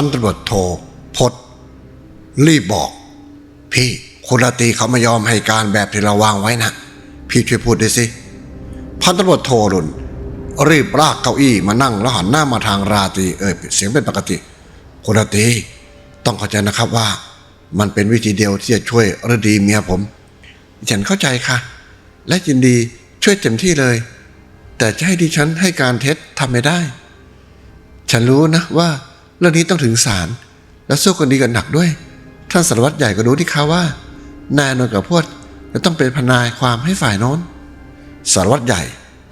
พันตำรวจโทพศรีบบอก พี่คุณราตรีเขาไม่ยอมให้การแบบที่เราวางไว้นะพี่ช่วยพูดด้วยสิ พันตำรวจโทรุนรีบลากเก้าอี้มานั่งแล้วหันหน้ามาทางราตรีเอ่ยเสียงเป็นปกติ คุณราตรีต้องเข้าใจนะครับว่า มันเป็นวิธีเดียวที่จะช่วยฤดีเมียผม ฉันเข้าใจค่ะ และยินดีช่วยเต็มที่เลย แต่จะให้ดิฉันให้การเท็จทำไม่ได้ ฉันรู้นะว่า เรื่องนี้ต้องถึงศาลและสู้กันดีกันหนักด้วย ท่านสารวัตรใหญ่ก็รู้ที่เขาว่า นายอนนกับพวกจะต้องเป็นพนายความให้ฝ่ายโน้น สารวัตรใหญ่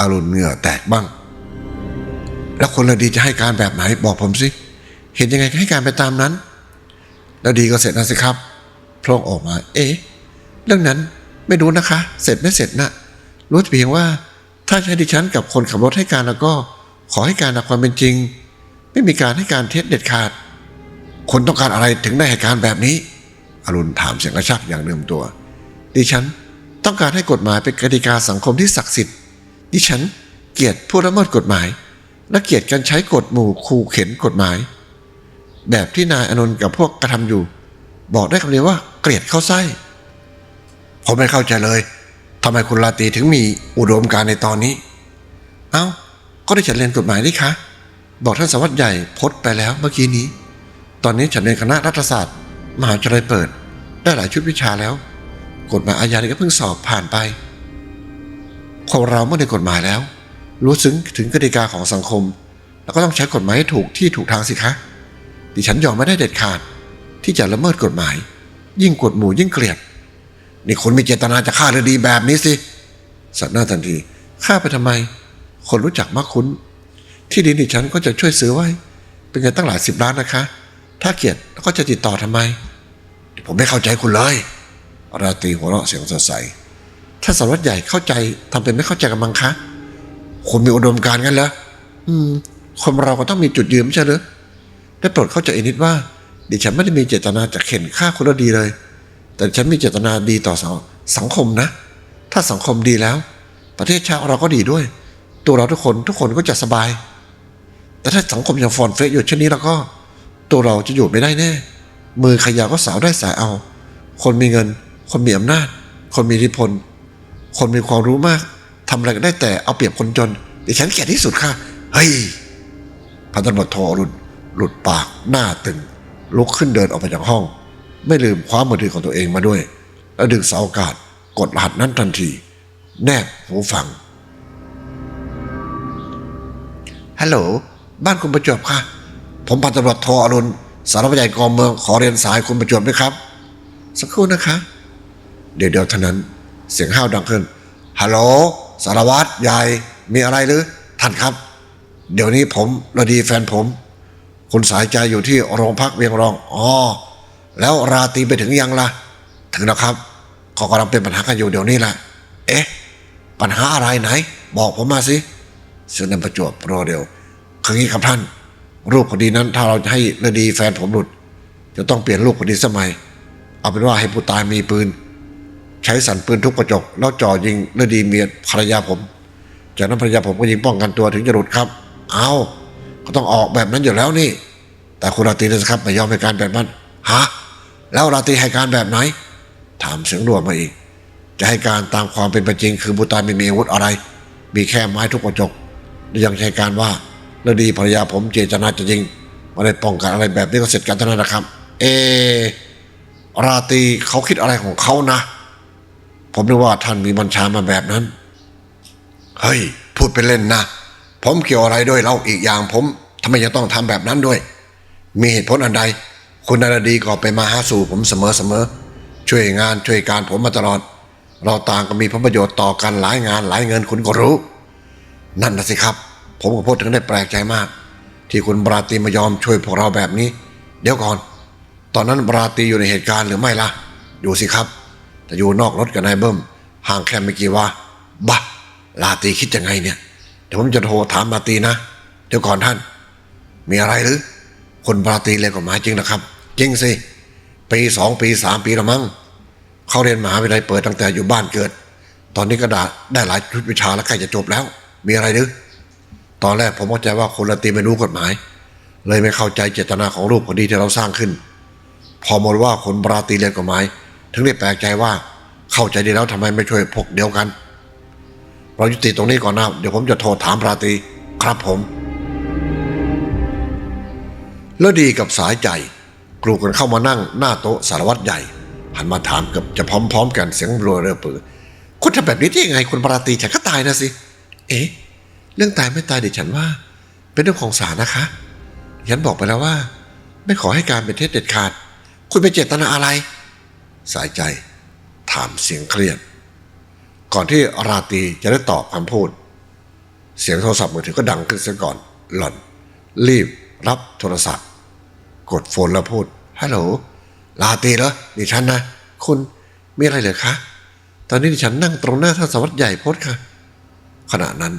อรุณเหงื่อแตกบ้าง แล้วคนละดีจะให้การแบบไหนบอกผมสิเห็นยังไงก็ให้การไปตามนั้น แล้วดีก็เสร็จนะสิครับโพร่งออกมา เอ๊ะเรื่องนั้นไม่รู้นะคะ เสร็จไม่เสร็จนะรู้เพียงว่าถ้าใช้ดิฉันกับคนขับรถให้การแล้วก็ ขอให้การตามความเป็นจริง ไม่มีการให้การเท็จเด็ดขาด คนต้องการอะไรถึงได้ให้การแบบนี้ อรุณถามเสียงกระชักอย่างเดิมตัว ดิฉันต้องการให้กฎหมายเป็นกติกาสังคมที่ศักดิ์สิทธิ์ ดิฉันเกลียดผู้ละเมิดกฎหมาย และเกลียดการใช้กฎหมู่ขู่เข็นกฎหมาย แบบที่นายอนนท์กับพวกกระทำอยู่ บอกได้คำเดียวว่าเกลียดเข้าไส้ผมไม่เข้าใจเลยทำไมคุณลาตีถึงมีอุดมการในตอนนี้ เอ้า ก็ได้ฉันเรียนกฎหมายนี่คะ บอกท่านสวัสดิ์ใหญ่พดไปแล้วเมื่อกี้นี้ ตอนนี้ฉันเรียนคณะรัฐศาสตร์ มหาวิทยาลัยเปิด ได้หลายชุดวิชาแล้ว กฎหมายอาญานี่ก็เพิ่งสอบผ่านไปคนเราเมื่อในกฎหมายแล้ว รู้ซึ้งถึงกติกาของสังคม แล้วก็ต้องใช้กฎหมายให้ถูกที่ถูกทางสิคะ ดิฉันยอมไม่ได้เด็ดขาด ที่จะละเมิดกฎหมาย ยิ่งกฎหมู่ยิ่งเกลียดนี่คุณมีเจตนาจะฆ่าเรือดีแบบนี้สิสัตว์หน้าทันทีฆ่าไปทำไม คนรู้จักมักคุ้น ที่ดินดิฉันก็จะช่วยซื้อไว้ เป็นเงินตั้งหลายสิบล้านนะคะ ถ้าเกลียดก็จะติดต่อทำไม ผมไม่เข้าใจคุณเลยราตรีหัวเราะเสียงสดใสถ้าสารวัตรใหญ่เข้าใจทำเป็นไม่เข้าใจกันมั้งคะคุณมีอุดมการณ์กันเหรออืม คนเราก็ต้องมีจุดยืนไม่ใช่หรือได้โปรดเข้าใจอนิดว่า ดิฉันไม่ได้มีเจตนาจะเข็นฆ่าคนละดีเลย แต่ฉันมีเจตนาดีต่อสังคมนะ ถ้าสังคมดีแล้ว ประเทศชาติเราก็ดีด้วย ตัวเราทุกคนทุกคนก็จะสบาย แต่ถ้าสังคมยังฟอนเฟะอยู่เช่นนี้แล้วก็ ตัวเราจะอยู่ไม่ได้แน่ มือขยาก็สาวได้สายเอา คนมีเงิน คนมีอำนาจ คนมีอิทธิพล คนมีความรู้มากทำอะไรก็ได้แต่เอาเปรียบคนจนดิฉันแก่ที่สุดค่ะ เฮ้ย พันตำรวจโทอรุณหลุดปากหน้าตึง ลุกขึ้นเดินออกไปจากห้อง ไม่ลืมคว้ามือถือของตัวเองมาด้วย แล้วดึงเสาอากาศกดรหัสนั้นทันที แนบหูฟังฮัลโหล บ้านคุณประจวบค่ะ ผมพันตำรวจโทอรุณสารวัตรใหญ่กองเมืองขอเรียนสายคุณประจวบด้วยครับ สักครู่นะคะ เดี๋ยวเดียวเท่านั้น เสียงห้าวดังขึ้นฮัลโหลสารวัตรใหญ่มีอะไรหรือท่านครับ เดี๋ยวนี้ผมระดีแฟนผม คุณสายใจอยู่ที่โรงพักเวียงรองอ๋อแล้วราตรีไปถึงยังล่ะ ถึงแล้วครับเขากำลังเป็นปัญหากันอยู่เดี๋ยวนี้แหละเอ๊ะ ปัญหาอะไรไหน บอกผมมาสิเสือนันประจวบรอเดียว คืองี้ครับท่าน รูปคดีนั้นถ้าเราจะให้ระดีแฟนผมหลุด จะต้องเปลี่ยนรูปคดีสมัย เอาเป็นว่าให้ผู้ตายมีปืน ใช้สันปืนทุกกระจก แล้วจ่อยิงฤดีเมียภรรยาผม จากนั้นภรรยาผมก็ยิงป้องกันตัวถึงจะหลุดครับ เอาก็ต้องออกแบบนั้นอยู่แล้วนี่ แต่คุณราตรีนะครับไม่ยอมให้การแบบนั้นฮะแล้วราตรีให้การแบบไหน ถามเสียงรัวมาอีก จะให้การตามความเป็นปจริง คือบุตรไม่มีอาวุธอะไร มีแค่ไม้ทุกกระจกและยังใช้การว่า ฤดีภรรยาผมเจตนาจะยิงไม่ได้ป้องกันอะไรแบบนี้ก็เสร็จกันเท่านั้นนะครับ เอ ราตรีเขาคิดอะไรของเขานะ ผมนึกว่าท่านมีบัญชามาแบบนั้น เฮ้ย พูดไปเล่นนะ ผมเกี่ยวอะไรด้วยเล่าอีกอย่างผมทำไมจะต้องทำแบบนั้นด้วย มีเหตุผลอันใด คุณนารดีก็ไปมาหาสู่ผมเสมอเสมอช่วยงานช่วยการผมมาตลอด เราต่างก็มีผลประโยชน์ต่อกันหลายงานหลายเงินคุณก็รู้ นั่นนะสิครับ ผมก็พูดถึงได้แปลกใจมาก ที่คุณบราตีมายอมช่วยพวกเราแบบนี้ เดี๋ยวก่อน ตอนนั้นบราตีอยู่ในเหตุการณ์หรือไม่ล่ะ อยู่สิครับ แต่อยู่นอกรถกับนายเบิ้มห่างแค่ไม่กี่ว่าบะลาตีคิดยังไงเนี่ยเดี๋ยวผมจะโทรถามบราตีนะ เดี๋ยวก่อนท่าน มีอะไรหรือ คนบราตีเรียนกฎหมายจริงนะครับ จริงสิปีสองปีสามปีละมั้งเขาเรียนมหาวิทยาลัยเปิดตั้งแต่อยู่บ้านเกิด ตอนนี้ก็ได้ได้หลายชุดวิชาแล้วใกล้จะจบแล้ว มีอะไรหรือ ตอนแรกผมเข้าใจว่าคนละตีไม่รู้กฎหมาย เลยไม่เข้าใจเจตนาของรูปคดีที่เราสร้างขึ้น พอมาว่าคนบราตีเรียนกฎหมาย ถึงได้แปลกใจว่าเข้าใจดีแล้วทำไมไม่ช่วยพวกเดียวกันเรายุติตรงนี้ก่อนนะเดี๋ยวผมจะโทรถามราตรีครับผม แล้วดีกับสายใจกลูกันเข้ามานั่งหน้าโต๊ะสารวัตรใหญ่ หันมาถามเกับจะพร้อม ๆ กันเสียงรัวเรือปือคุณทำแบบนี้ได้ยังไงคุณปราตีฉันก็ตายนะสิ เอ๊ะ เรื่องตายไม่ตายเดี๋ยวฉันว่า เป็นเรื่องของศาลนะคะ ฉันบอกไปแล้วว่า ไม่ขอให้การเป็นเท็จเด็ดขาด คุณเป็นเจตนาอะไร สายใจ ถามเสียงเครียด ก่อนที่ราตรีจะได้ตอบคำพูด เสียงโทรศัพท์มือถือก็ดังขึ้นซะก่อน หล่อน รีบ รับโทรศัพท์ กดโฟนแล้วพูดฮัลโหลลาตรีเหรอดิฉันนะ คุณมีอะไรเหรอคะ ตอนนี้ดิฉันนั่งตรงหน้าท่านสวัสดิ์ใหญ่โพสค่ะ ขณะนั้น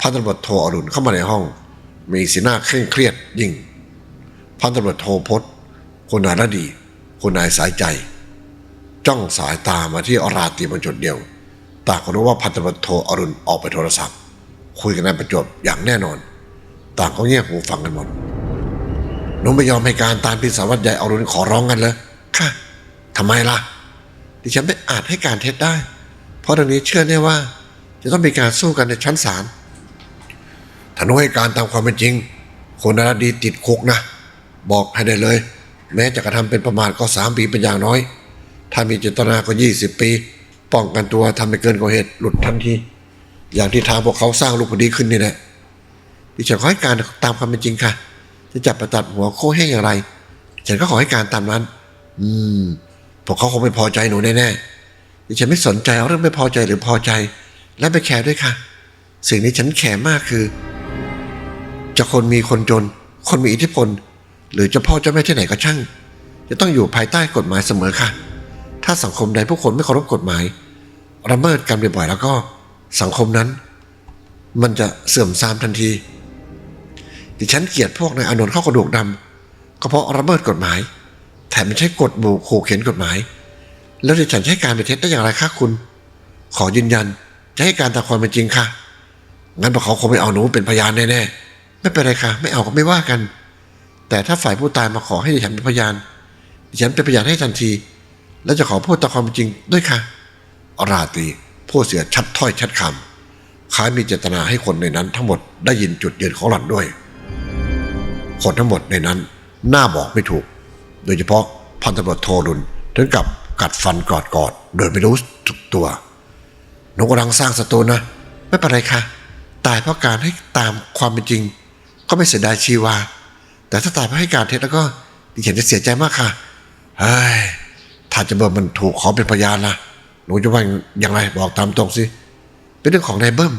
พันตำรวจโทอรุณเข้ามาในห้อง มีสีหน้าเคร่งเครียดยิ่ง พันตำรวจโทพจน์คุณนายระดีคุณนายสายใจ จ้องสายตามาที่อราตรีมาจุดเดียว ต่างก็รู้ว่าพันตำรวจโทอรุณออกไปโทรศัพท์ คุยกันในประจวบอย่างแน่นอน ต่างก็เงียบหูฟังกันหมดหนูไม่ยอมให้การตามที่สารวัตรใหญ่อรุณขอร้องกันเลยค่ะทำไมล่ะ ดิฉันไม่อาจให้การเท็จได้ เพราะเรื่องนี้เชื่อแน่ว่า จะต้องมีการสู้กันในชั้นศาล ถ้าหนูให้การตามความเป็นจริง คนนรดีติดคุกนะ บอกให้ได้เลย แม้จะกระทำเป็นประมาทก็สามปีเป็นอย่างน้อย ถ้ามีเจตนาก็ยี่สิบปี ป้องกันตัวทำไปเกินกว่าเหตุหลุดทันที อย่างที่ทางพวกเขาสร้างรูปคดีขึ้นนี่แหละดิฉันขอให้การตามความเป็นจริงค่ะ จะจับไปตัดหัวโค้ให้อย่างไร ฉันก็ขอให้การตามนั้น อืม พวกเขาคงไม่พอใจหนูแน่ๆดิฉันไม่สนใจเเรื่องไม่พอใจหรือพอใจ และไม่แคร์ด้วยค่ะ สิ่งที่ฉันแคร์มากคือ จะคนมีคนจน คนมีอิทธิพล หรือเจ้าพ่อเจ้าแม่ที่ไหนก็ช่าง จะต้องอยู่ภายใต้กฎหมายเสมอค่ะ ถ้าสังคมใดผู้คนไม่เคารพกฎหมายละเมิดกันบ่อยๆแล้วก็สังคมนั้น มันจะเสื่อมทรามทันที ดิฉันเกลียดพวกนายอานนท์เข้ากระดูกดำก็เพราะระเมิดกฎหมาย แถมไม่ใช่กฎหมู่ขู่เข็นกฎหมาย แล้วดิฉันให้การเป็นเท็จได้อย่างไรคะคุณ ขอยืนยันจะให้การตามความเป็นจริงค่ะงั้นพวกเขาคงไม่เอาหนูเป็นพยานแน่ๆ ไม่เป็นไรค่ะ ไม่เอาก็ไม่ว่ากัน แต่ถ้าฝ่ายผู้ตายมาขอให้ดิฉันเป็นพยานดิฉันเป็นพยานให้ทันที และจะขอพูดตามความจริงด้วยค่ะราตรีผู้เสียชัดถ้อยชัดคำคล้ายมีเจตนาให้คนในนั้นทั้งหมดได้ยินจุดยืนของหล่อนด้วย คนทั้งหมดในนั้นหน้าบอกไม่ถูก โดยเฉพาะพันตำรวจโทรุณถึงกับกัดฟันกอดกอดๆโดยไม่รู้สึกตัวหนูกำลังสร้างศัตรูนะ ไม่เป็นไรค่ะ ตายเพราะการให้ตามความเป็นจริง ก็ไม่เสียดายชีวา แต่ถ้าตายเพราะให้การเท็จแล้วก็ดิฉันจะเสียใจมากค่ะเฮ้ยถ้าจะเบิร์มันถูกขอเป็นพยานล่ะหนูจะว่าอย่างไรบอกตามตรงสิเป็นเรื่องของนายเบิ้ม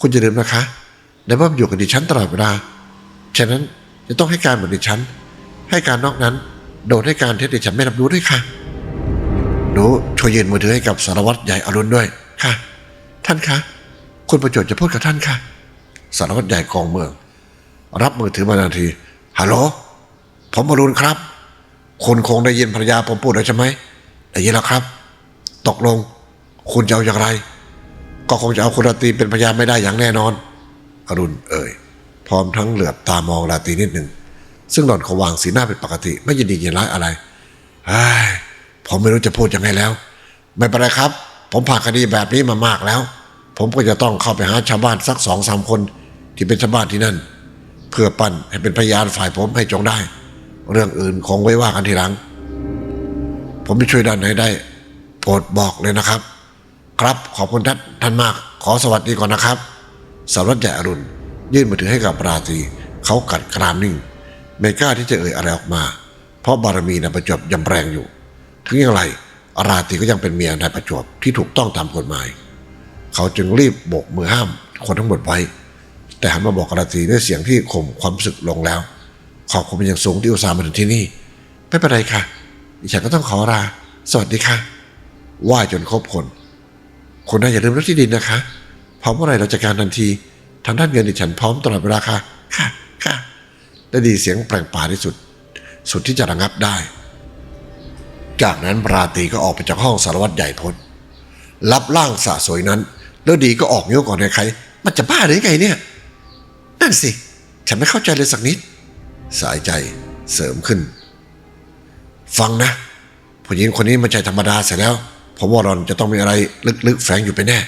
คุณจะลืมนะคะนายเบิ้มอยู่กับดิฉันตลอดเวลาฉะนั้นจะต้องให้การเหมือนดิฉัน ให้การนอกนั้น โดนให้การเท็จดิฉันไม่รับรู้ด้วยค่ะหนูช่วยยืนมือถือให้กับสารวัตรใหญ่อรุณด้วยค่ะ ท่านคะคุณประโยชน์จะพูดกับท่านค่ะ สารวัตรใหญ่กองเมือง รับมือถือมาทันทีฮัลโหลผมอรุณครับ คุณคงได้ยินภรรยาผมพูดแล้วใช่ไหมได้ยินแล้วครับ ตกลง คุณจะเอาอย่างไร ก็คงจะเอาคุณราตรีเป็นพยานไม่ได้อย่างแน่นอน อรุณเอ่ย พร้อมทั้งเหลือบตามองราตรีนิดหนึ่ง ซึ่งหล่อนเขาวางสีหน้าเป็นปกติ ไม่ยินดียินร้ายอะไรเฮ้ผมไม่รู้จะพูดยังไงแล้ว ไม่เป็นไรครับ ผมผ่านคดีแบบนี้มามากแล้ว ผมก็จะต้องเข้าไปหาชาวบ้านสักสองสามคนที่เป็นชาวบ้านที่นั่น เพื่อปั้นให้เป็นพยานฝ่ายผมให้จงได้ เรื่องอื่นคงไว้ว่ากันทีหลัง ผมจะช่วยด้านไหนได้ โปรดบอกเลยนะครับ ครับขอบคุณท่านท่านมาก ขอสวัสดีก่อนนะครับสารวัตรใหญ่อรุณ ยื่นมือถือให้กับราตรีเขากัดกรามนิ่ง ไม่กล้าที่จะเอ่ยอะไรออกมา เพราะบารมีนายประจวบยังแรงอยู่ ถึงอย่างไรราตรีก็ยังเป็นเมียนายประจวบที่ถูกต้องตามกฎหมาย เขาจึงรีบโบกมือห้ามคนทั้งหมดไว้ แต่หันมาบอกกราตีด้วยเสียงที่ข่มความรู้สึกลงแล้ว ขอบคุณเป็นอย่างสูงที่อุตส่าห์มาถึงที่นี่ ไม่เป็นไรค่ะดิฉันก็ต้องขอลาสวัสดีค่ะไหวจนครบคนคุณนายอย่าลืมเรถที่ดินนะคะ พร้อมเมื่อไรเราจะการทันทีทางด้านเงินดิฉันพร้อมตลอดเวลาค่ะ ค่ะ ค่ะได้ดีเสียงแปลงป่าที่สุด สุดที่จะระงับได้ จากนั้นราตีก็ออกไปจากห้องสารวัตรใหญ่พลรับร่างสะสวยนั้น แล้วดีก็ออกนิ้วก่อนใคร มันจะบ้าหรือไงเนี่ย นั่นสิ ฉันไม่เข้าใจเลยสักนิด สายใจเสริมขึ้น ฟังนะ ผู้หญิงคนนี้ไม่ใช่ธรรมดาเสียแล้ว ผมว่าหรอนจะต้องมีอะไรลึกๆแฝงอยู่ไปแน่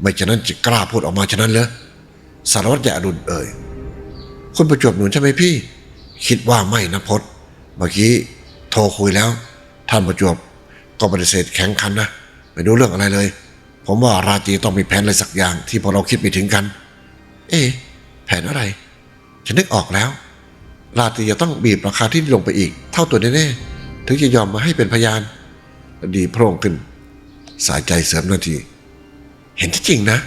ไม่ฉะนั้นจะกล้าพูดออกมาฉะนั้นเลยสารวัตรใหญ่อดุลเอ่ยคุณประจวบหนุนใช่ไหมพี่ คิดว่าไม่นะพศเมื่อกี้โทรคุยแล้ว ท่านประจวบก็ปฏิเสธแข็งขันนะไม่รู้เรื่องอะไรเลย ผมว่าราตรีต้องมีแผนอะไรสักอย่างที่พวกเราคิดไม่ถึงกัน เอ๊ะ แผนอะไร ฉันนึกออกแล้ว ราตรีจะต้องบีบราคาที่ลงไปอีก เท่าตัวแน่ๆ ถึงจะยอมมาให้เป็นพยาน ดีโพร่งขึ้น สายใจเสริมนาที เห็นที่จริงนะ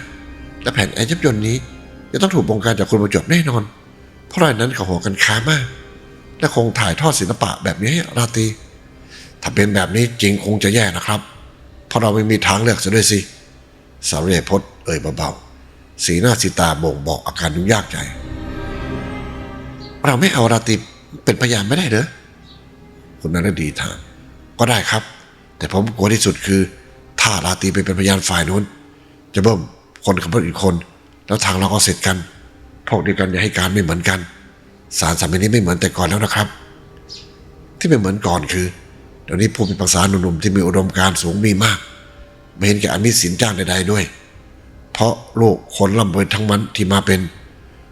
และแผนแอร์ยับยนต์นี้ จะต้องถูกบงการจากคุณประจบแน่นอน เพราะรายนั้นเขาหัวกันค้ามาก และคงถ่ายทอดศิลปะแบบนี้ให้ราตรีถ้าเป็นแบบนี้จริงคงจะแย่นะครับ เพราะเราไม่มีทางเลือกซะด้วยสิสาวเรพจน์เอ่ยเบาๆ สีหน้าสีตาบ่งบอกอาการยุ่งยากใจ เราไม่เอาราตรีเป็นพยานไม่ได้เหรอคุณนรดีถามก็ได้ครับ แต่ผมกลัวที่สุดคือ ถ้าราตีไปเป็นพยานฝ่ายนู้น จะเบิ่มคนขับรถอีกคน แล้วทางเราก็เสร็จกันโทษเดียวกันอย่าให้การไม่เหมือนกัน สารสามัยนี้ไม่เหมือนแต่ก่อนแล้วนะครับ ที่ไม่เหมือนก่อนคือเดี๋ยวนี้ผู้พิพากษาหนุ่มๆที่มีอุดมการณ์สูงมีมาก ไม่เห็นแก่อามิสินจ้างใดๆด้วย ราะลูกคนร่ำรวยทั้งมันที่มาเป็น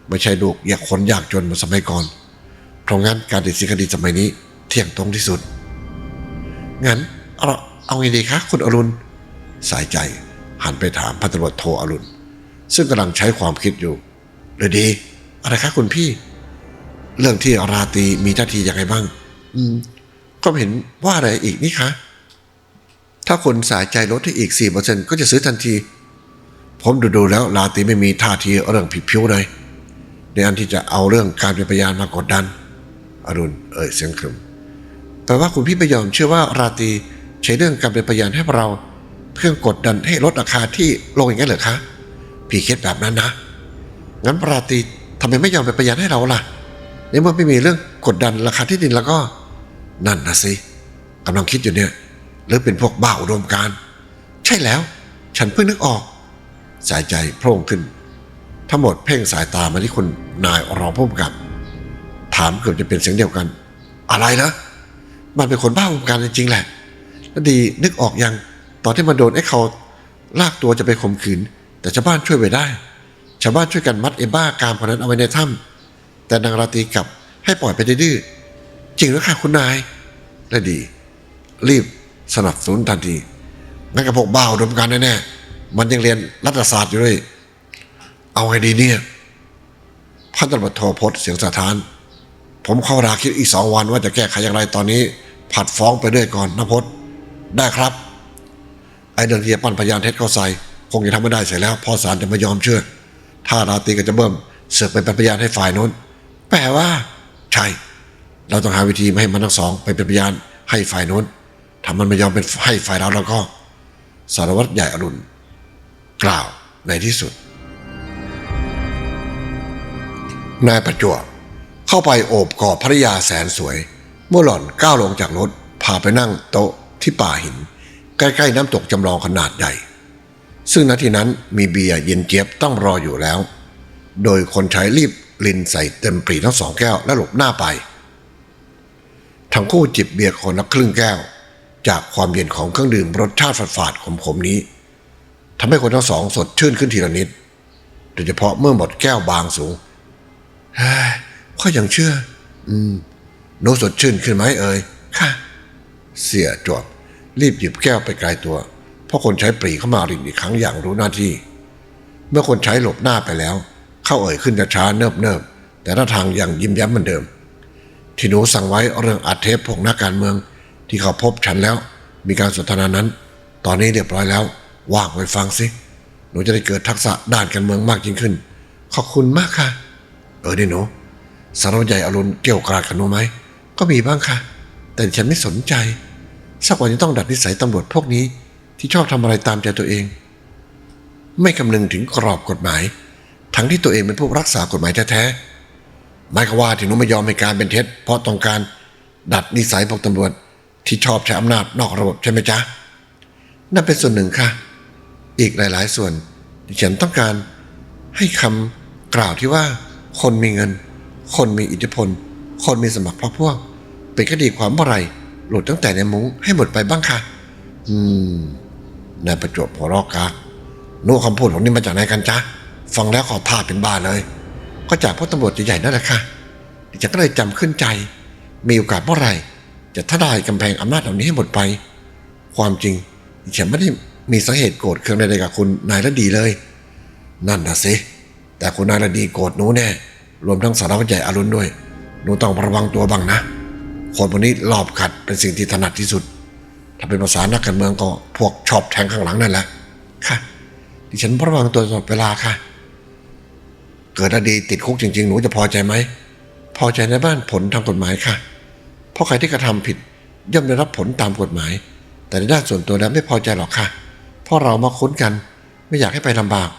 ไม่ใช่ลูกอยากคนยากจนเหมือนสมัยก่อน เพราะงั้นการตัดสินคดีสมัยนี้เที่ยงตรงที่สุด งั้นเอาเอาไงดีคะคุณอรุณ สายใจหันไปถามพันตำรวจโทอรุณ ซึ่งกำลังใช้ความคิดอยู่เลยดี อะไรคะคุณพี่ เรื่องที่ราตีมีท่าทีอย่างไรบ้าง อืม ก็เห็นว่าอะไรอีกนี่คะ ถ้าคนสายใจลดให้อีกสี่เปอร์เซ็นก็จะซื้อทันที ผมดูดูแล้วราตีไม่มีท่าทีเรื่องผิดผิวเลยในอันที่จะเอาเรื่องการเป็นพยานมากดดัน อรุณเอ่ยเสียงครึมแปลว่าคุณพี่ไม่ยอมเชื่อว่าราตีใช้เรื่องการเป็นพยานให้เรา เพื่อกดดันให้ลดราคาที่ลงอย่างนั้นเหรอคะพี่คิดแบบนั้นนะ งั้นราตีทำไมไม่ยอมเป็นพยานให้เราล่ะในเมื่อไม่มีเรื่องกดดันราคาที่ดินแล้วก็ นั่นนะสิกำลังคิดอยู่เนี่ยหรือเป็นพวกบ้าอุดมการ ใช่แล้ว ฉันเพิ่งนึกออก สายใจโพร่งขึ้น ทั้งหมดเพ่งสายตามาที่คุณนายรองผู้กำกับ ถามเกือบจะเป็นเสียงเดียวกัน อะไรนะ มันเป็นคนบ้าอุดมการณ์จริงๆแหละแล้วดีนึกออกยังตอนที่มันโดนไอ้เขาลากตัวจะไปข่มขืน แต่ชาวบ้านช่วยไว้ได้ ชาวบ้านช่วยกันมัดไอ้บ้ากามคนนั้นเอาไว้ในถ้ำแต่นางราตรีกลับให้ปล่อยไปดื้อจริงหรือค่ะคุณนายและดี รีบสนับสนุนทันทีนั่นกับพวกบ้าอุดมการณ์แน่ๆ มันยังเรียนรัฐศาสตร์อยู่เลย เอาไงดีเนี่ยพันตำรวจโทพจน์เสียงสะท้าน ผมเข้าราคิดอีกสองวันว่าจะแก้ไขอย่างไรตอนนี้ ผัดฟ้องไปด้วยก่อนนะพจน์ได้ครับ ไอ้เรื่องที่จะปั้นพยานเท็จเข้าใส่คงจะทำไม่ได้เสียแล้วพ่อศาลจะไม่ยอมเชื่อ ถ้าราตีก็จะเบิ่มเสือกไปเป็นพยานให้ฝ่ายนู้น แปลว่า ใช่ เราต้องหาวิธีไม่ให้มันทั้งสอง ไปเป็นพยานให้ฝ่ายนู้นถ้ามันไม่ยอมเป็นให้ฝ่ายเราแล้วก็ สารวัตรใหญ่อรุณ กล่าวในที่สุด นายประจวบเข้าไปโอบกอดภรรยาแสนสวย เมื่อหล่อนก้าวลงจากรถพาไปนั่งโต๊ะที่ป่าหิน ใกล้ๆน้ำตกจำลองขนาดใหญ่ซึ่งณที่นั้นมีเบียร์เย็นเจี๊ยบต้องรออยู่แล้ว โดยคนใช้รีบลินใส่เต็มปรีทั้งสองแก้วและหลบหน้าไป ทั้งคู่จิบเบียร์คนละครึ่งแก้ว จากความเย็นของเครื่องดื่มรสชาติฝาดๆขมๆนี้ ทำให้คนทั้งสองสดชื่นขึ้นทีละนิด โดยเฉพาะเมื่อหมดแก้วบางสูงเฮ้ยพ่อยังเชื่อ อืมโนสดชื่นขึ้นไหมเอ่ย ค่ะ เสียจวบรีบหยิบแก้วไปไกลตัว เพราะคนใช้ปรีเข้ามารินอีกครั้งอย่างรู้หน้าที่ เมื่อคนใช้หลบหน้าไปแล้ว เข้าเอ่ยขึ้นช้าๆเนิบแต่ท่าทางยังยิ้มย้มเหมือนเดิม ที่หนูสั่งไว้เรื่องอัดเทปพวกนักการเมือง ที่เขาพบฉันแล้ว มีการสนทนานั้น ตอนนี้เรียบร้อยแล้ว ว่างไว้ฟังสิหนูจะได้เกิดทักษะด้านการเมืองมากยิ่งขึ้น ขอบคุณมากค่ะ เออนี่หนูสารวัตรใหญ่อรุณเกี่ยวกราดกับหนูไหมก็มีบ้างค่ะ แต่ฉันไม่สนใจ สักวันจะต้องดัดนิสัยตำรวจพวกนี้ ที่ชอบทำอะไรตามใจตัวเอง ไม่คำนึงถึงกรอบกฎหมาย ทั้งที่ตัวเองเป็นผู้รักษากฎหมายแท้ๆหมายความว่าที่หนูไม่ยอมให้การเป็นเท็จ เพราะต้องการดัดนิสัยพวกตำรวจที่ชอบใช้อำนาจนอกระบบใช่ไหมจ๊ะนั่นเป็นส่วนหนึ่งค่ะ อีกหลาย ๆ ส่วนที่ฉันต้องการให้คำกล่าวที่ว่า คนมีเงิน คนมีอิทธิพล คนมีสมัครพรรคพวก เป็นคดีความเมื่อไรหลุดตั้งแต่ในมุ้งให้หมดไปบ้างค่ะ อืมนายประจวบหัวรอกกากนู้คำพูดของนี่มาจากไหนกันจ๊ะ ฟังแล้วขอท่าเป็นบ้าเลย ก็จากพวกตำรวจใหญ่ๆนั่นแหละค่ะดิฉันก็เลยจำขึ้นใจ มีโอกาสเมื่อไหร่ จะทลายกำแพงอำนาจเหล่านี้ให้หมดไป ความจริงดิฉันไม่ได้ มีสาเหตุโกรธเครื่องใดๆกับคุณนายระดีเลย นั่นนะสิ แต่คุณนายระดีโกรธหนูแน่ รวมทั้งสารวัตรใหญ่อรุณด้วย หนูต้องระวังตัวบ้างนะ คนพวกนี้ลอบขัดเป็นสิ่งที่ถนัดที่สุด ถ้าเป็นภาษานักการเมืองก็พวกชอบแทงข้างหลังนั่นแหละ ค่ะ ดิฉันระวังตัวตลอดเวลาค่ะ เกิดอดีติดคุกจริง ๆ หนูจะพอใจไหม พอใจในบ้านผลทางกฎหมายค่ะ เพราะใครที่กระทำผิดย่อมได้รับผลตามกฎหมาย แต่ในด้านส่วนตัวแล้วไม่พอใจหรอกค่ะ ราะเรามาคุ้นกัน ไม่อยากให้ไปลำบาก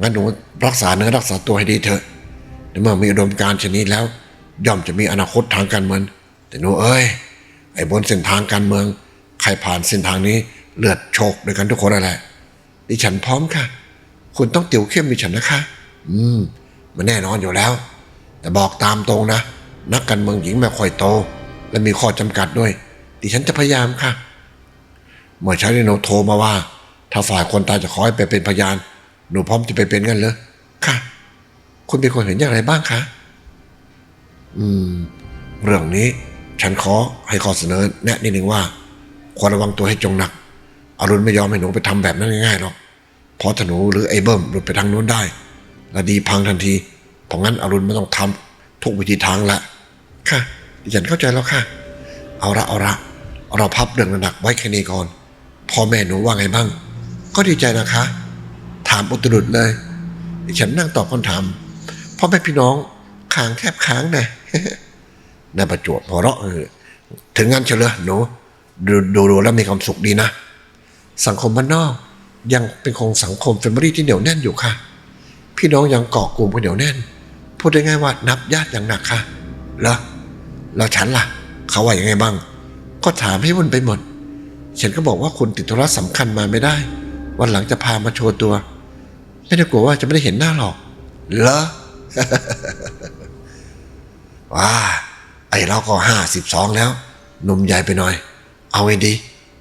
งั้นหนูรักษาเนื้อรักษาตัวให้ดีเถอะเมื่อมีอุดมการณ์ชนิดแล้ว ย่อมจะมีอนาคตทางการเมืองแต่หนูเอ้ยไอ้บนเส้นทางการเมือง ใครผ่านเส้นทางนี้เลือดโชกด้วยกันทุกคนนั่นแหละดิฉันพร้อมค่ะ คุณต้องติวเข้มดิฉันนะคะ อืม มันแน่นอนอยู่แล้ว แต่บอกตามตรงนะ นักการเมืองหญิงไม่ค่อยโต และมีข้อจำกัดด้วย ดิฉันจะพยายามค่ะ เมื่อเช้านี้หนูโทรมาว่า ถ้าฝ่ายคนตายจะขอให้ไปเป็นพยาน หนูพร้อมจะไปเป็นกันเหรอค่ะ คุณเป็นคนเห็นอย่างไรบ้างคะอืม เรื่องนี้ฉันขอให้ข้อเสนอแนะนิดนึงว่าควรระวังตัวให้จงหนักอรุณไม่ยอมให้หนูไปทำแบบนั้นง่ายๆหรอกเพราะถ้าหนูหรือไอ้เบิ้มหลุดไปทางนู้นได้และดีพังทันที เพราะงั้นอรุณไม่ต้องทำทุกวิธีทางละค่ะดิฉันเข้าใจแล้วค่ะ เอาละเอาละเราพับเรื่องหนักไว้แค่นี้ก่อน พ่อแม่หนูว่าไงบ้าง ก็ดีใจนะคะ ถามอุตรุดเลยฉันนั่งตอบคำถามพ่อแม่พี่น้องขางแทบค้างนะนายประจวบหัวเราะเออถึงงั้นเฉลยหนูดูดูดูแล้วมีความสุขดีนะ สังคมบ้านนอก ยังเป็นคงสังคมแฟมิลี่ที่เหนียวแน่นอยู่ค่ะ พี่น้องยังเกาะกลุ่มกันเหนียวแน่น พูดได้ง่ายว่านับญาติอย่างหนักค่ะ แล้วแล้วฉันล่ะ เขาว่าอย่างไงบ้าง ก็ถามให้วุ่นไปหมด ฉันก็บอกว่าคุณติดธุระสำคัญมาไม่ได้ วันหลังจะพามาโชว์ตัว ไม่ได้กลัวว่าจะไม่ได้เห็นหน้าหรอก เหรอว้าไอเราก็ห้าสิบสองแล้วหนุ่มใหญ่ไปหน่อย เอาไงดี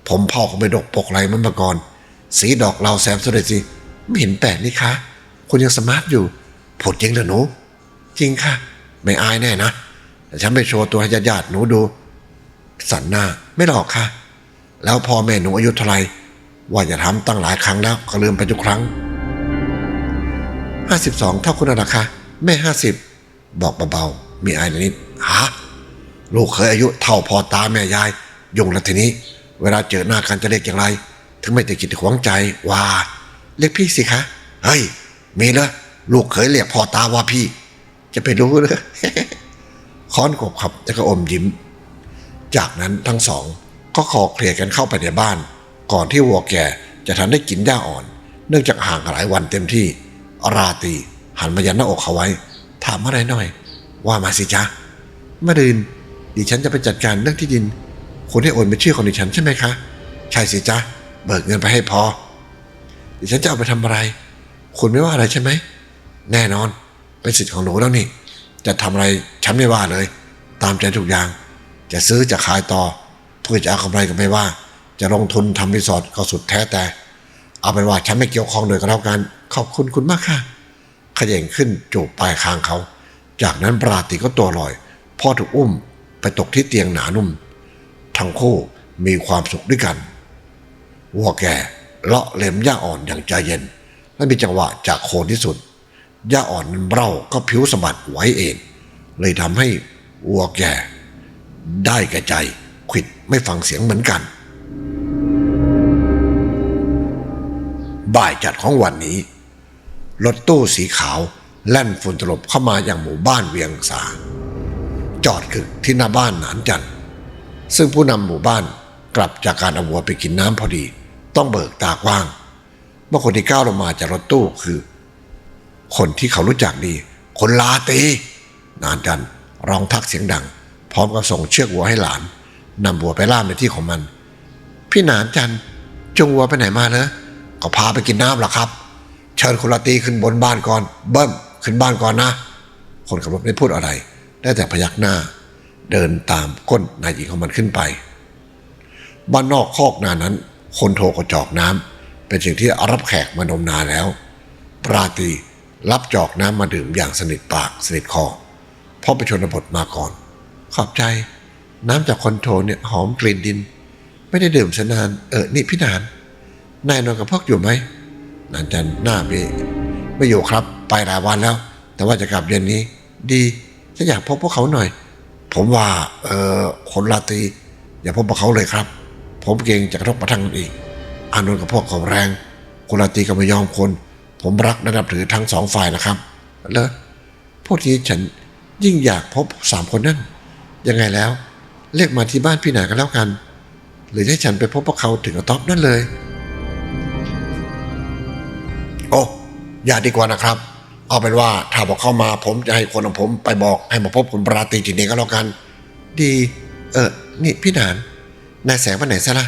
ผมพ่อเขาไปดกปกไรมันมาก่อน สีดอกเราแซมสุดเลยสิไม่เห็นแปลกนี่คะคุณยังสมาร์ทอยู่ผดจริงเหรอหนู จริงค่ะ ไม่อายแน่นะแต่ฉันไปโชว์ตัวให้ญาติๆหนูดู สันหน้าไม่หลอกค่ะ แล้วพ่อแม่หนูอายุเท่าไรว่าจะทำตั้งหลายครั้งแล้วก็ลืมไปทุกครั้งห้าสิบสองเท่าคุณนะนะคะ แม่ห้าสิบบอกเบาๆ มีอายนิดฮะลูกเคยอายุเท่าพ่อตาแม่ยายยุ่งแล้วทีนี้ เวลาเจอหน้ากันจะเรียกอย่างไร ถึงไม่ติดกิดขวางใจว่าเรียกพี่สิคะ เฮ้ย มีเลยลูกเคยเรียกพ่อตาว่าพี่ จะไปรู้เลยค้อนกบขับแล้วก็อมยิ้ม จากนั้นทั้งสอง ก็ขอเคลียร์กันเข้าไปในบ้าน ก่อนที่วัวแก่จะทันได้กินหญ้าอ่อน เนื่องจากห่างหลายวันเต็มที่ ราตีหันมายันหน้าอกเขาไว้ ถามอะไรหน่อย ว่ามาสิจ๊ะมื่อดืนดิฉันจะไปจัดการเรื่องที่ดินคุณให้โอนเป็นชื่อของดิฉันใช่ไหมคะ ใช่สิจ๊ะเบิกเงินไปให้พอดิฉันจะเอาไปทำอะไร คุณไม่ว่าอะไรใช่ไหม แน่นอน เป็นสิทธิ์ของหนูแล้วนี่ จะทำอะไรฉันไม่ว่าเลย ตามใจทุกอย่าง จะซื้อจะขายต่อ เพื่อจะเอากำไรก็ไม่ว่า จะลงทุนทำรีสอร์ทก็สุดแท้แต่ เอาเป็นว่าฉันไม่เกี่ยวข้องโดยก็แล้วกันขอบคุณคุณมากค่ะขย่งขึ้นจูบปลายคางเขา จากนั้นปราตรีก็ตัวลอย พ่อถูกอุ้มไปตกที่เตียงหนานุ่ม ทั้งคู่มีความสุขด้วยกันวัวแก่เลาะเล็มหญ้าอ่อนอย่างใจเย็นและมีจังหวะจากโคนที่สุดหญ้าอ่อนมันเบ้าก็ผิวสะบัดไหวเอง เลยทำให้วัวแก่ ได้แก่ใจ ขวิดไม่ฟังเสียงเหมือนกัน บ่ายจัดของวันนี้ รถตู้สีขาวแล่นฝุ่นตลบเข้ามาอย่างหมู่บ้านเวียงสา จอดคือที่หน้าบ้านหนานจันทร์ซึ่งผู้นำหมู่บ้านกลับจากการเอาวัวไปกินน้ำพอดี ต้องเบิกตากว้างเมื่อคนที่ก้าวลงมาจากรถตู้คือ คนที่เขารู้จักดี คนลาตีนานจันทร์ร้องทักเสียงดัง พร้อมกับส่งเชือกวัวให้หลาน นำวัวไปล่ามในที่ของมัน พี่หนานจันจงวัวไปไหนมาเนอะก็พาไปกินน้ำหรอครับ เชิญคุณลาตรีขึ้นบนบ้านก่อน เบิ้มขึ้นบ้านก่อนนะ คนขับรถไม่พูดอะไร ได้แต่พยักหน้า เดินตามก้นนายหญิงของมันขึ้นไป บ้านนอกคอกนานั้น คนโทกระจอกน้ำเป็นสิ่งที่รับแขกมานมนานแล้ว ปราตรีรับจอกน้ำมาดื่มอย่างสนิทปากสนิทคอเพราะไปชนบทมาก่อน ขอบใจ น้ำจากคอนโทรเนี่ยหอมกลิ่นดิน ไม่ได้ดื่มชนาน เออนี่พี่นาน นายนอนกับพวกอยู่ไหมนานจันหน้าเบไม่อยู่ครับ ไปหลายวันแล้ว แต่ว่าจะกลับเย็นนี้ ดีฉันอยากพบพวกเขาหน่อย ผมว่าเออคนลาตี อย่าพบพวกเขาเลยครับ ผมเกรงจะกระทบกระทั่งกันอีก อานนท์กับพวกเขาแรง คนลาตีก็ไม่ยอมคน ผมรักและนับถือทั้งสองฝ่ายนะครับแล้วพวกนี้ฉันยิ่งอยากพบสามคนนั่นยังไงแล้ว เรียกมาที่บ้านพี่หนากันแล้วกัน หรือให้ฉันไปพบพวกเขาถึงกระต๊อบนั่นเลย โอ้อย่าดีกว่านะครับ เอาเป็นว่าถ้าบอกเข้ามาผมจะให้คนของผมไปบอกให้มาพบคุณปราตรีที่นี่ก็แล้วกัน ดี เออ นี่พี่หนานนายแสงไปไหนซะละ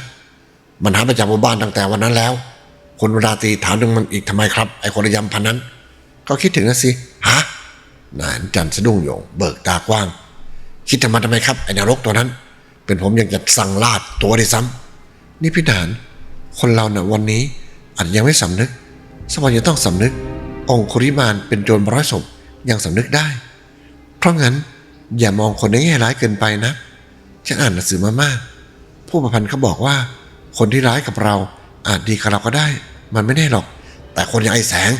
มันหายไปจากหมู่บ้านตั้งแต่วันนั้นแล้ว คุณปราตรีถามถึงมันอีกทำไมครับ ไอ้คนระยำพันนั้น ก็คิดถึงนะสิ ฮะ นานจันทร์สะดุ้งโยง เบิกตากว้าง คิดทำไมทำไมครับไอ้นรกตัวนั้น เป็นผมยังจะสั่งลาดตัวได้ซ้ำนี่พี่หาน คนเราเนี่ยวันนี้อาจยังไม่สำนึกสวรรค์จะต้องสำนึก องคุริมานเป็นโจรร้อยศพยังสำนึกได้ เพราะงั้นอย่ามองคนในแง่ร้ายเกินไปนะฉันอ่านหนังสือมามาก ผู้ประพันธ์เขาบอกว่า คนที่ร้ายกับเราอาจดีกับเราก็ได้ มันไม่แน่หรอก แต่คนอย่างไอ้แสง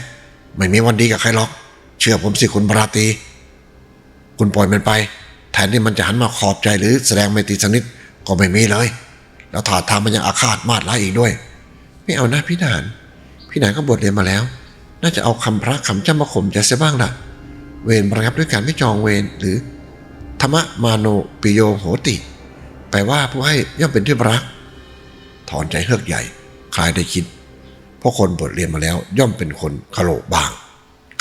ไม่มีวันดีกับใครหรอก เชื่อผมสิคุณปราตี คุณปล่อยมันไป นที่มันจะหันมาขอบใจหรือแสดงไมตรีสนิดก็ไม่มีเลย แล้วถาทางมันยังอาฆาตมาดร้ายอีกด้วย ไม่เอานะพี่หนานพี่หนานก็บทเรียนมาแล้ว น่าจะเอาคำพระคำจำมาข่มใจเสียบ้างล่ะ เวรประงับด้วยการไม่จองเวรหรือธรรมะมาโนปิโยโหติ แปลว่าผู้ให้ย่อมเป็นที่รัก ถอนใจเฮือกใหญ่ คลายได้คิด เพราะคนบทเรียนมาแล้วย่อมเป็นคนขโลกบาง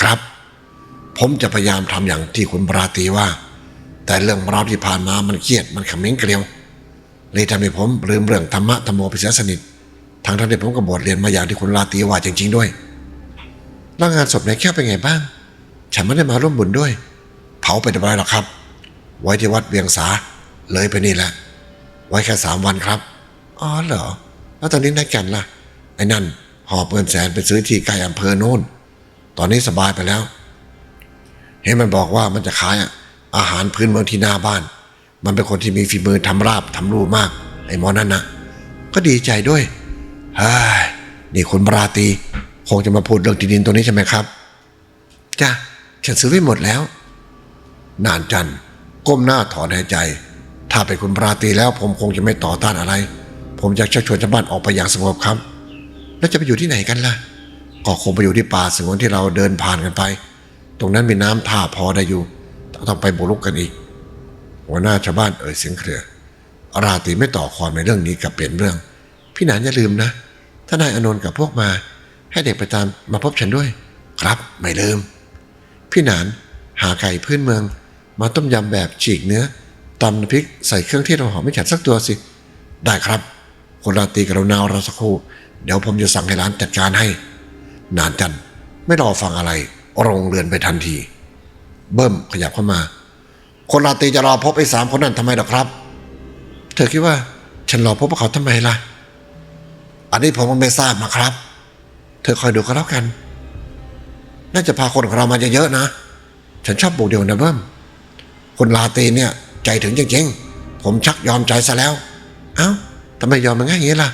ครับ ผมจะพยายามทำอย่างที่คุณปราตีว่า แต่เรื่องราวที่ผ่านมามันเครียดมันขมิ้นเกลียวเลยทำให้ผมลืมเรื่องธรรมะธรรมโมไปเสียสนิททางที่ผมก็บทเรียนมาอย่างที่คุณราตีว่าจริง ๆ ด้วยแล้วงานศพในแค่เป็นไงบ้าง ฉันไม่ได้มาร่วมบุญด้วย เผาไปเรียบร้อยหรอกครับ ไว้ที่วัดเวียงสาเลยไปนี่แหละ ไว้แค่สามวันครับอ๋อเหรอ แล้วตอนนี้นายแกันล่ะ ไอ้นั่นหอบเงินแสนไปซื้อที่ใกล้อำเภอโน่น ตอนนี้สบายไปแล้ว เห็นมันบอกว่ามันจะขายอะ อาหารพื้นเมืองที่หน้าบ้าน มันเป็นคนที่มีฝีมือทำราบทำรูมาก ไอ้หมอนั่นนะก็ดีใจด้วยเฮ้ยนี่คุณปราตีคงจะมาพูดเรื่องที่ดินตัวนี้ใช่ไหมครับจ้ะฉันซื้อไว้หมดแล้ว นานจันก้มหน้าถอนหายใจ ถ้าเป็นคุณปราตีแล้ว ผมคงจะไม่ต่อต้านอะไร ผมจะชักชวนชาวบ้านออกไปอย่างสงบครับ แล้วจะไปอยู่ที่ไหนกันล่ะก็คงไปอยู่ที่ป่าสงวนที่เราเดินผ่านกันไป ตรงนั้นมีน้ำท่าพอได้อยู่ แต่ต้องไปบุกรุกกันอีก หัวหน้าชาวบ้านเอ่ยเสียงเครืออาราตรีไม่ต่อความในเรื่องนี้กับเปลี่ยนเรื่อง พี่หนานอย่าลืมนะถ้านายอนนท์กับพวกมา ให้เด็กไประจำมาพบฉันด้วย ครับไม่ลืม พี่หนานหาไก่พื้นเมือง มาต้มยำแบบฉีกเนื้อตำน้ำพริกใส่เครื่องเทศหอมไม่ฉันสักตัวสิ ได้ครับ คนราตรีกับเรุณาเราสักครู่เดี๋ยวผมจะสั่งให้ร้านจัดการให้ นานจันไม่รอฟังอะไรโรงเรือนไปทันที เบิ้มขยับเข้ามา คนราตรีจะรอพบไอ้สามคนนั้นทำไมหรอครับ เธอคิดว่า ฉันรอพบพวกเขาทำไมล่ะ อันนี้ผมไม่ทราบนะครับ เธอคอยดูก็แล้วกัน น่าจะพาคนของเรามาเยอะๆนะ ฉันชอบบุกเดียวนะเบิ้ม คนลาตีเนี่ย ใจถึงจริงๆ ผมชักยอมใจซะแล้ว เอ้าทำไมยอมมันง่ายอย่างนี้ล่ะ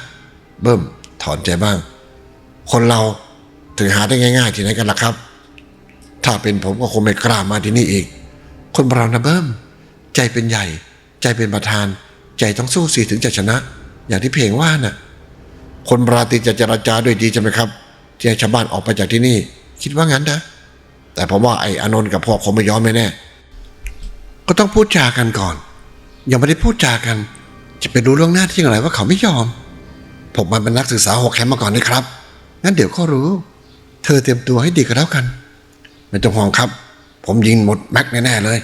เบิ้มถอนใจบ้าง คนเราถึงหาได้ง่าย ๆ ที่ไหนกันล่ะครับ ถ้าเป็นผมก็คงไม่กล้ามาที่นี่อีก คนเรานะเบิ้มใจเป็นใหญ่ ใจเป็นประธาน ใจต้องสู้สิถึงจะชนะ อย่างที่เพลงว่าน่ะ คนราตรีจะเจรจาด้วยดีใช่ไหมครับที่ให้ชาวบ้านออกไปจากที่นี่ คิดว่างั้นนะแต่ผมว่าไอ้อนนท์กับพวกคงไม่ยอมแน่ก็ต้องพูดจากันก่อน ยังไม่ได้พูดจากัน จะไปรู้เรื่องหน้าที่อะไรว่าเขาไม่ยอม ผมมันเป็นนักศึกษาหกแคมป์มาก่อนนะครับ งั้นเดี๋ยวก็รู้ เธอเตรียมตัวให้ดีก็แล้วกัน ไม่ต้องห่วงครับ ผมยิงหมดแม็กแน่ๆเลย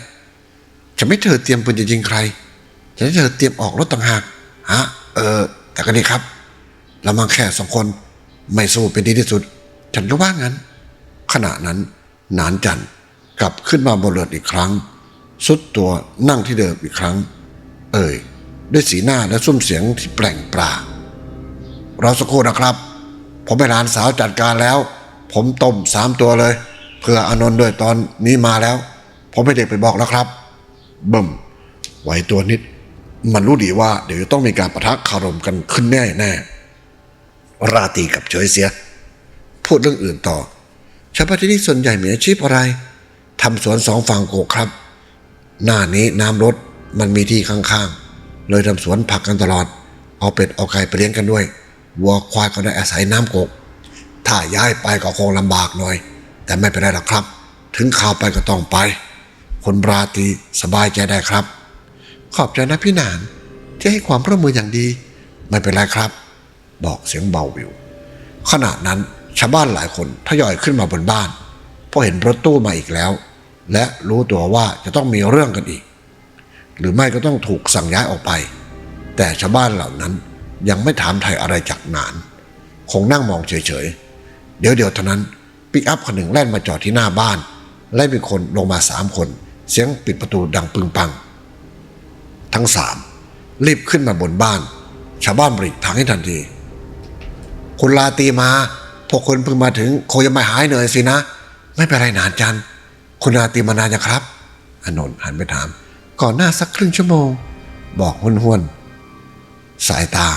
จะไม่เธอเตรียมปืนจะยิงใคร จะให้เธอเตรียมออกรถต่างหากฮะเออ แต่ก็ดีครับ เรามาแค่สองคน ไม่สู้เป็นดีที่สุด ฉันก็ว่างั้น ขณะนั้น นานจันกลับขึ้นมาบนเรืออีกครั้ง สุดตัวนั่งที่เดิมอีกครั้ง เอ่ยด้วยสีหน้าและซุ้มเสียงที่แปลงปลาเราสักครู่นะครับ ผมไปร้านสาวจัดการแล้ว ผมต้มสามตัวเลย เพื่ออนนท์ด้วยตอนนี้มาแล้วผมให้เด็กไปบอกแล้วครับเบิ่มไหวตัวนิด มันรู้ดีว่า เดี๋ยวจะต้องมีการประทะคารมกันขึ้นแน่แน่ราตีกับเฉยเสีย พูดเรื่องอื่นต่อ ชาวบ้านที่นี่ส่วนใหญ่มีอาชีพอะไรทำสวนสองฝั่งโขกครับ หน้านี้น้ำลดมันมีที่ข้างๆ เลยทำสวนผักกันตลอด เอาเป็ดเอาไก่ไปเลี้ยงกันด้วย วัวควายก็ได้อาศัยน้ำกก ถ้าย้ายไปก็คงลำบากหน่อย แต่ไม่เป็นไรหรอกครับ ถึงข่าวไปก็ต้องไป คนราตรีสบายใจได้ครับ ขอบใจนะพี่หนานที่ให้ความร่วมมืออย่างดี ไม่เป็นไรครับ บอกเสียงเบาวิว ขณะนั้นชาวบ้านหลายคนทยอยขึ้นมาบนบ้านเพราะเห็นรถตู้มาอีกแล้ว และรู้ตัวว่าจะต้องมีเรื่องกันอีก หรือไม่ก็ต้องถูกสั่งย้ายออกไป แต่ชาวบ้านเหล่านั้นยังไม่ถามไทยอะไรจากหนาน คงนั่งมองเฉยๆ เดี๋ยวเดียวเท่านั้น ปิกอัพคันหนึ่งแล่นมาจอดที่หน้าบ้าน และมีคนลงมาสามคน เสียงปิดประตูดังปึงปัง ทั้งสามรีบขึ้นมาบนบ้าน ชาวบ้านบริกทางให้ทันที คุณลาตีมา พวกคุณเพิ่งมาถึงคงยังไม่หายเหนื่อยสินะ ไม่เป็นไรนานจัน คุณลาตีมานานยังครับอานนท์หันไปถาม ก่อนหน้าสักครึ่งชั่วโมง บอกห้วนห้วนสายตา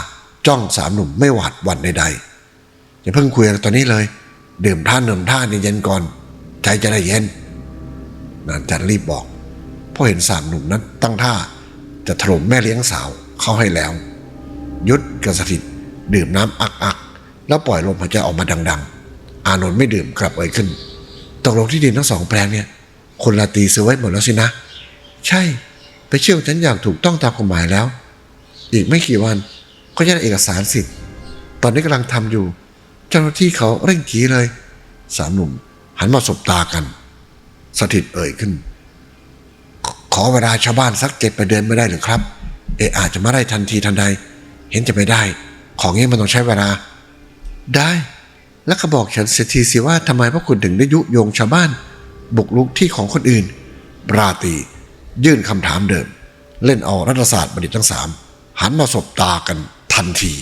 จ้องสามหนุ่มไม่หวาดหวั่นใดๆอย่าเพิ่งคุยกันตอนนี้เลย ดื่มท่านนมท่าเย็นก่อน ใจจะได้เย็นนานจันรีบบอกเพราะเห็นสามหนุ่มนั้น ตั้งท่าจะถล่มแม่เลี้ยงสาวเข้าให้แล้ว ยุทธกับสถิตดื่มน้ำอักอักแล้วปล่อยลมหายใจออกมาดัง ๆ อานนท์ไม่ดื่มกลับเอ่ยขึ้นตกลงที่ดินทั้งสองแปลงเนี่ย คนลาตีซื้อไว้หมดแล้วสินะ ใช่ไปเชื่อฉันอย่างถูกต้องตามกฎหมายแล้ว อีกไม่กี่วันก็จะได้เอกสารสิทธิ์ ตอนนี้กำลังทำอยู่ เจ้าหน้าที่เขาเร่งจีเลย สามหนุ่ม หันมาสบตากัน สถิตเอ่ยขึ้น ขอเวลาชาวบ้านสักเจ็ดไปเดือนไม่ได้หรือครับ เออาจจะมาได้ทันทีทันใด เห็นจะไม่ได้ ของนี้มันต้องใช้เวลา ได้ แล้วก็บอกฉันเสียทีสิว่าทำไมพวกคุณถึงได้ยุโยงชาวบ้าน บุกรุกที่ของคนอื่นปราตียื่นคำถามเดิม เล่นเอารัฐศาสตร์บัณฑิตทั้งสามหันมาสบตากันทันที